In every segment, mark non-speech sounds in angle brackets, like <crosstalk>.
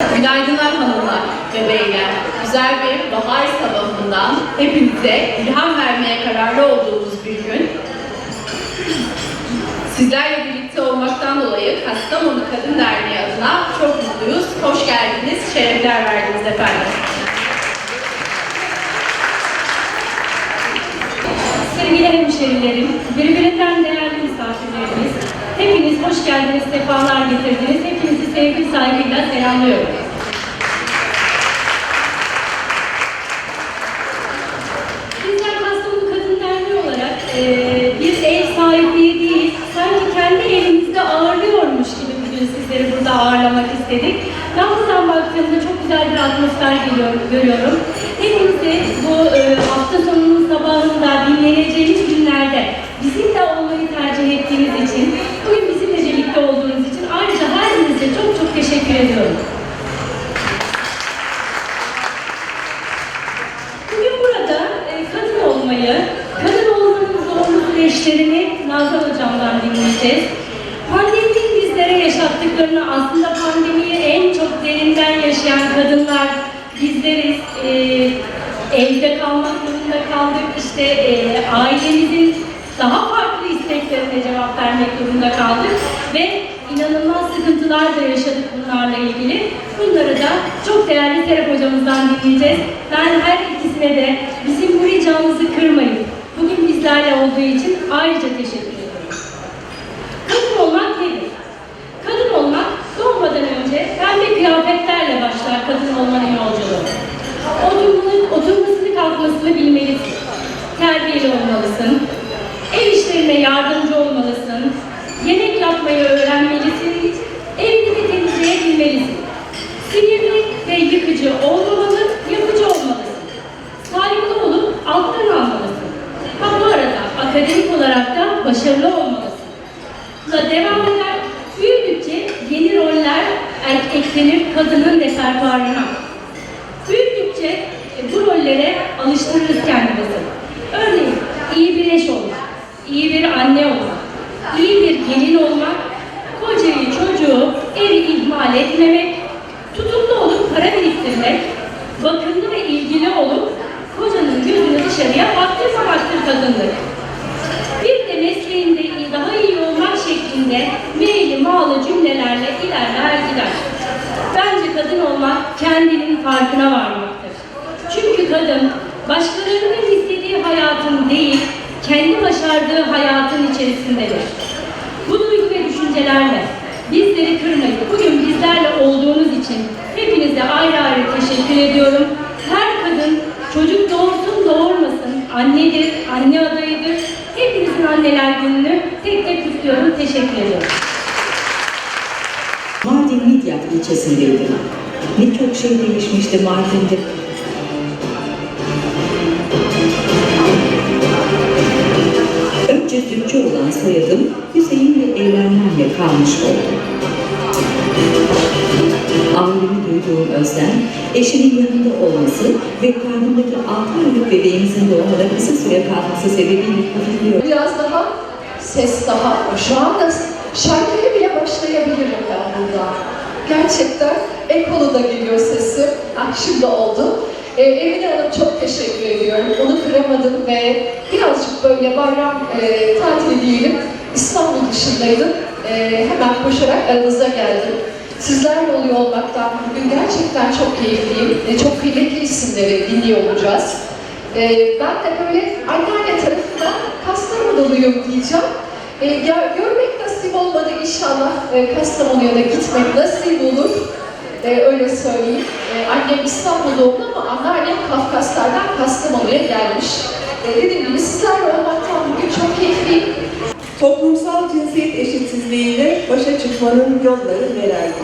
Günaydınlar hanımlar ve beyler. Güzel bir bahar sabahından hepinize ilham vermeye kararlı olduğumuz bir gün. Sizlerle birlikte olmaktan dolayı Kastamonu Kadın Derneği adına çok mutluyuz. Hoş geldiniz, şerefler verdiniz efendim. Sevgili hemşerilerim, birbirinden değerli misafirlerimiz, hepiniz hoş geldiniz, sefalar getirdiniz. Hepinizi sevgi saygıyla selamlıyorum. Bizler Kastamonu Kadın Derneği olarak eee, bir ev sahipliği değil, sanki kendi evimizde ağırlıyormuş gibi bugün sizleri burada ağırlamak istedik. Yalnızdan baktığımda çok güzel bir atmosfer geliyor, görüyorum. Hepinizi bu eee, hafta sonunun sabahında dinleneceğimiz günlerde bizimle olmayı tercih ettiğiniz için, bugün bizimle birlikte olduğunuz için ayrıca her birinize çok çok teşekkür ediyorum. Bugün burada e, kadın olmayı, kadın olmanın zorlu süreçlerini Nazan Hocam'dan dinleyeceğiz. Pandeminin bizlere yaşattıklarını aslında pandemiyi en çok derinden yaşayan kadınlar bizleriz. E, evde kalmak zorunda kaldık. İşte e, ailemizin daha farklı isteklerine cevap vermek zorunda kaldık ve inanılmaz sıkıntılar da yaşadık bunlarla ilgili. Bunları da çok değerli Serap hocamızdan dinleyeceğiz. Ben her ikisine de bizim bu ricamızı kırmayın. Bugün bizlerle olduğu için ayrıca teşekkür ediyorum. Kadın olmak nedir? Kadın olmak doğmadan önce pembe kıyafetlerle başlar kadın olmanın yolculuğu. Oturmanı, oturmasını kalkmasını bilmelisin. Terbiyeli olmalısın. Ev işlerine yardımcı olmalısın. Yemek yapmayı öğrenmelisin. Evini de temizleyebilmelisin. Sinirli yıkıcı olmamalı, yapıcı olmalısın. Saygılı olup alttan almalısın. Ha bu arada akademik olarak da başarılı olmalısın. Da devam eder. Büyüdükçe yeni roller er- eklenir kadının repertuarına. Büyüdükçe e, bu rollere alıştırırız kendimizi. Örneğin iyi bir eş olmak, iyi bir anne olmak, iyi bir gelin olmak, kocayı, çocuğu, evi ihmal etmemek, tutumlu olup para biriktirmek, bakımlı ve ilgili olup kocanın gözünü dışarıya baktırmamaktır kadınlık. Bir de mesleğinde daha iyi olmak şeklinde meyli mağlı cümlelerle ilerler gider. Bence kadın olmak kendinin farkına varmaktır. Çünkü kadın başkalarının istediği hayatın değil, kendi başardığı hayatın içerisindedir. Bu duygu ve düşüncelerle bizleri kırmayıp bugün bizlerle olduğunuz için hepinize ayrı ayrı teşekkür ediyorum. Her kadın çocuk doğursun doğurmasın annedir, anne adayıdır. Hepinizin anneler gününü tek tek kutluyorum. Teşekkür ediyorum. Mardin Midyat ilçesindeydim. Ne çok şey değişmişti Mardin'de. Önce Türkçe olan soyadım Hüseyin ve eylemlerle kalmış oldu. Ailemi duyduğum özlem, eşimin yanında olması ve karnımdaki altı aylık bebeğimizin doğumuna kısa süre kalması sebebiyle kurtuluyor. Biraz daha ses daha, şu anda şarkıya bile başlayabilirim ben burada. Gerçekten ekolu da geliyor sesim. Ah şimdi oldu. Ee, Emine Hanım çok teşekkür ediyorum. Onu kıramadım ve birazcık böyle bayram e, tatili diyelim. İstanbul dışındaydım. E, hemen koşarak aranıza geldim. Sizlerle oluyor olmaktan bugün gerçekten çok keyifliyim. E, çok kıymetli isimleri dinliyor olacağız. E, ben de böyle anneanne tarafından Kastamonuluyum diyeceğim. E, ya, görmek nasip olmadı inşallah e, Kastamonu'ya da gitmek nasip olur. E, öyle söyleyeyim. E, annem İstanbul doğumlu ama anneannem Kafkaslardan Kastamonu'ya gelmiş. E, dediğim gibi sizlerle olmaktan bugün çok keyifliyim. Toplumsal cinsiyet eşitsizliğiyle başa çıkmanın yolları nelerdir?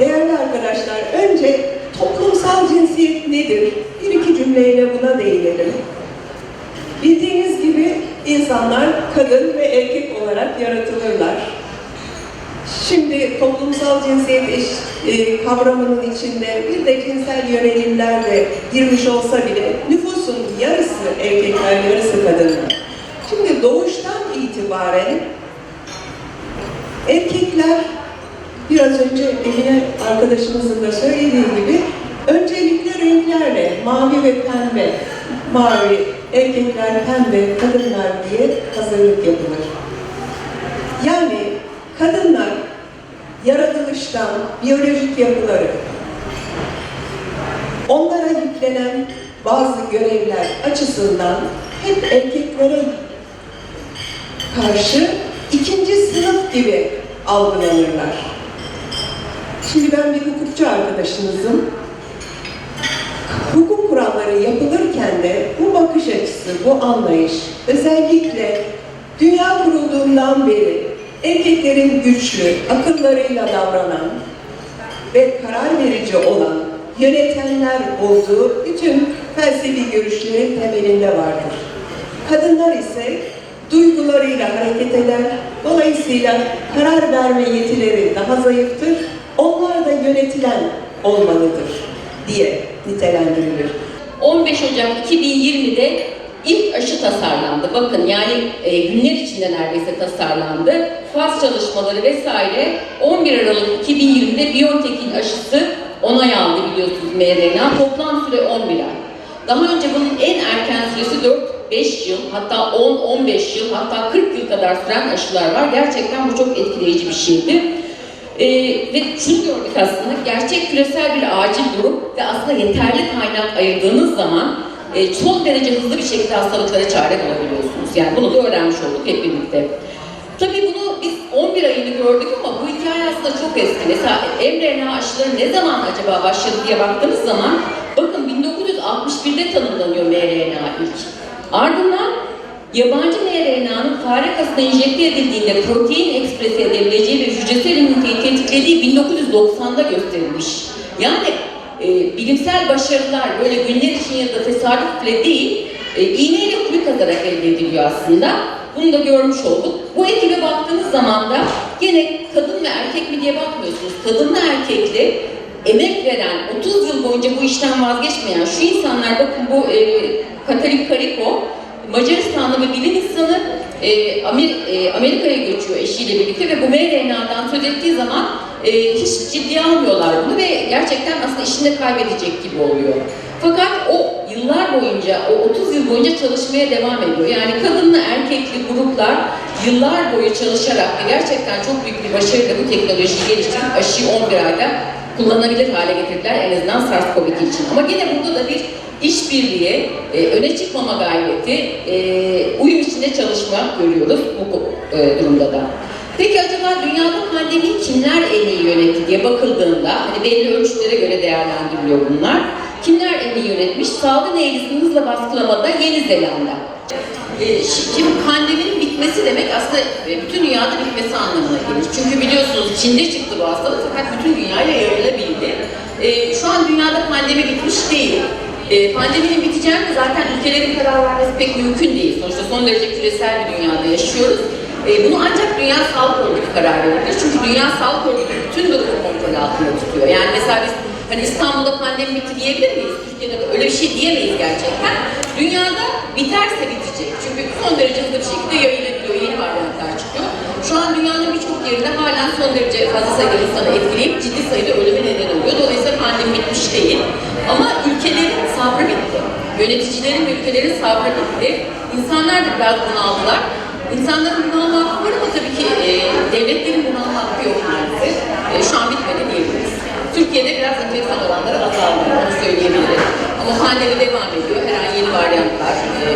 Değerli arkadaşlar, önce toplumsal cinsiyet nedir? Bir iki cümleyle buna değinelim. Bildiğiniz gibi insanlar kadın ve erkek olarak yaratılırlar. Şimdi toplumsal cinsiyet eş, e, kavramının içinde bir de cinsel yönelimler de girmiş olsa bile nüfusun yarısı erkekler, yarısı kadınlar. Şimdi doğuştan itibaren erkekler biraz önce Emine arkadaşımızın da söylediği gibi öncelikle renklerle mavi ve pembe, mavi, erkekler pembe, kadınlar diye hazırlık yapılır. Yani kadınlar yaratılıştan, biyolojik yapıları, onlara yüklenen bazı görevler açısından hep erkeklere karşı ikinci sınıf gibi algılanırlar. Şimdi ben bir hukukçu arkadaşınızım. Hukuk kuralları yapılırken de bu bakış açısı, bu anlayış özellikle dünya kurulduğundan beri erkeklerin güçlü, akıllarıyla davranan ve karar verici olan yönetenler olduğu bütün felsefi görüşlerin temelinde vardır. Kadınlar ise duygularıyla hareket eder, dolayısıyla karar verme yetileri daha zayıftır, onlar da yönetilen olmalıdır diye nitelendirilir. 15 Ocak 2020'de ilk aşı tasarlandı. Bakın yani e, günler içinde neredeyse tasarlandı. Faz çalışmaları vesaire 11 Aralık 2020'de BioNTech'in aşısı onay aldı biliyorsunuz mRNA. Toplam süre 11 ay. Daha önce bunun en erken süresi 4-5 yıl, hatta 10-15 yıl, hatta 40 yıl kadar süren aşılar var. Gerçekten bu çok etkileyici bir şeydi. Ee, ve şunu gördük aslında, gerçek küresel bir acil durum ve aslında yeterli kaynak ayırdığınız zaman e, son derece hızlı bir şekilde hastalıklara çare bulabiliyorsunuz. Yani bunu da öğrenmiş olduk hep birlikte. Tabii bunu biz 11 ayını gördük ama bu hikaye aslında çok eski. Mesela mRNA aşıları ne zaman acaba başladı diye baktığımız zaman bakın 1961'de tanımlanıyor mRNA ilk. Ardından yabancı mRNA'nın fare kasına enjekte edildiğinde protein ekspresi edebileceği ve hücresel ümiteyi tetiklediği 1990'da gösterilmiş. Yani e, bilimsel başarılar böyle günler için ya da tesadüfle değil, e, iğneyle kuyu kazarak elde ediliyor aslında. Bunu da görmüş olduk. Bu ekibe baktığınız zaman da gene kadın ve erkek mi diye bakmıyorsunuz. Kadınlı erkekli emek veren, 30 yıl boyunca bu işten vazgeçmeyen şu insanlar bakın bu e, Katolik Kariko Macaristanlı bir bilim insanı e, Amer- e, Amerika'ya göçüyor eşiyle birlikte ve bu mRNA'dan söz ettiği zaman e, hiç ciddiye almıyorlar bunu ve gerçekten aslında işini de kaybedecek gibi oluyor. Fakat o yıllar boyunca, o 30 yıl boyunca çalışmaya devam ediyor. Yani kadınlı erkekli gruplar yıllar boyu çalışarak ve gerçekten çok büyük bir başarıyla bu teknolojiyi geliştirip aşıyı 11 ayda kullanabilir hale getirdiler en azından SARS-CoV-2 için. Ama gene burada da bir işbirliği, e, öne çıkmama gayreti, e, uyum içinde çalışma görüyoruz bu e, durumda da. Peki acaba dünyada pandemiyi kimler en iyi yönetti diye bakıldığında, hani belli ölçütlere göre değerlendiriliyor bunlar. Kimler en iyi yönetmiş? Salgın eğrisini hızla baskılamada Yeni Zelanda. E, şi- Şimdi pandeminin bitmesi demek aslında e, bütün dünyada bitmesi anlamına gelir. Çünkü biliyorsunuz Çin'de çıktı bu hastalık fakat bütün dünyaya yayılabildi. E, Şu an dünyada pandemi bitmiş değil. E, pandeminin biteceğini zaten ülkelerin karar vermesi pek mümkün değil. Sonuçta son derece küresel bir dünyada yaşıyoruz. E, bunu ancak Dünya Sağlık Örgütü karar verebilir. Çünkü Dünya Sağlık Örgütü bütün durumu kontrol altında tutuyor. Yani mesela biz hani İstanbul'da pandemi bitti diyebilir miyiz? Türkiye'de de öyle bir şey diyemeyiz gerçekten. Dünyada biterse bitecek. Çünkü son derece hızlı bir şekilde yayılabiliyor, yeni varyantlar çıkıyor. Şu an dünyanın birçok yerinde hala son derece fazla sayıda insanı etkileyip ciddi sayıda ölüme neden oluyor. Dolayısıyla pandemi bitmiş değil. Ama ülkelerin sabrı bitti. Yöneticilerin ve ülkelerin sabrı bitti. İnsanlar da biraz bunaldılar. İnsanların bunalma hakkı var ama tabii ki e, devletlerin bunalma hakkı yok maalesef. E, şu an bitmedi diyebiliriz. Türkiye'de biraz enfeksiyon oranları azaldı, onu söyleyebilirim. Ama pandemi devam ediyor. Her an yeni varyantlar e,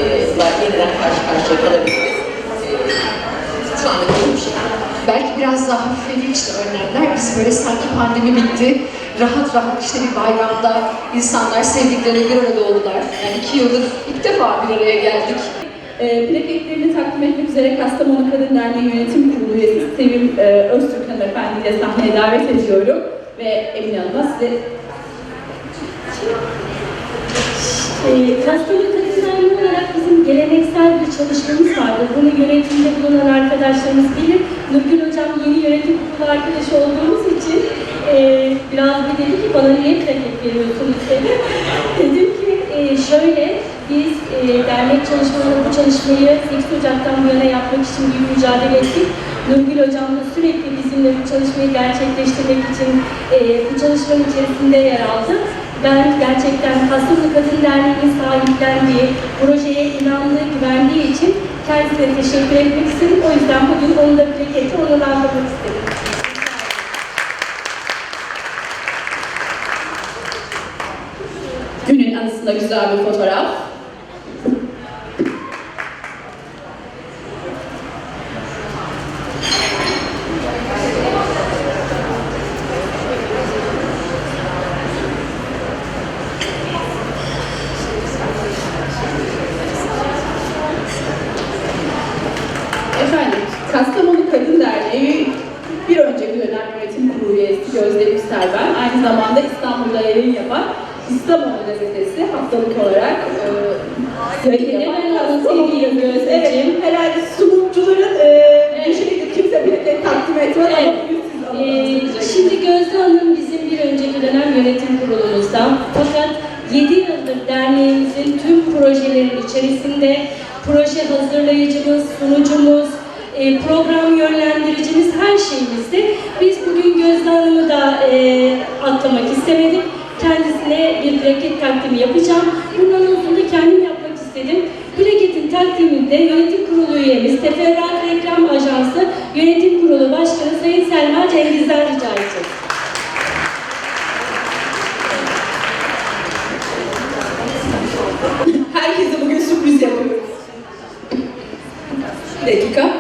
yeniden karşı karşıya kalabiliriz. E, şu anda bir şey. Belki biraz daha hafiflemişti önlemler. Biz böyle sanki pandemi bitti. Rahat rahat işte bir bayramda insanlar sevdikleriyle bir arada oldular. Yani iki yıldır ilk defa bir araya geldik. E, plaketlerini takdim etmek üzere Kastamonu Kadın Derneği Yönetim Kurulu üyesi Sevim e, Öztürk Hanımefendi'yi de sahneye davet ediyorum. Ve Emine Hanım'a size Ee, Kastamonu Kadın Derneği olarak bizim geleneksel bir çalışmamız vardır. Bunu yönetimde bulunan arkadaşlarımız bilir. Nurgül Hocam yeni yönetim kurulu arkadaşı olduğumuz için e, biraz bir dedi ki bana niye plaket veriyorsunuz <laughs> dedi. Dedim ki e, şöyle, biz e, dernek çalışmaları, bu çalışmayı 8 Ocak'tan bu yana yapmak için bir mücadele ettik. Nurgül Hocam da sürekli bizimle bu çalışmayı gerçekleştirmek için e, bu çalışmanın içerisinde yer aldı. Ben gerçekten Kastamonu Kadın Derneği'nin sahiplendiği, projeye inandığı, güvendiği için kendisine teşekkür etmek istedim. O yüzden bugün onu da plaketi onurlandırmak istedim. Anısında güzel bir fotoğraf. Efendim, Kastamonu Kadın Derneği bir önceki dönem yönetim kurulu üyesi Gözde Yüksel ben. Aynı zamanda İstanbul'da yayın yapan İstanbul gazetesi haftalık olarak e, yayın Yine yapan ben onu Kastamonu seveyim gazetesi. Gözdeciğim. Evet, herhalde sunumcuların e, bir şeydi kimse bile takdim etmez ama Evet. siz Ee, şimdi Gözde Hanım bizim bir önceki dönem yönetim kurulumuzdan fakat 7 yıldır derneğimizin tüm projelerin içerisinde proje hazırlayıcımız, sunucumuz, e, program yönlendiricimiz her şeyimizdi. detika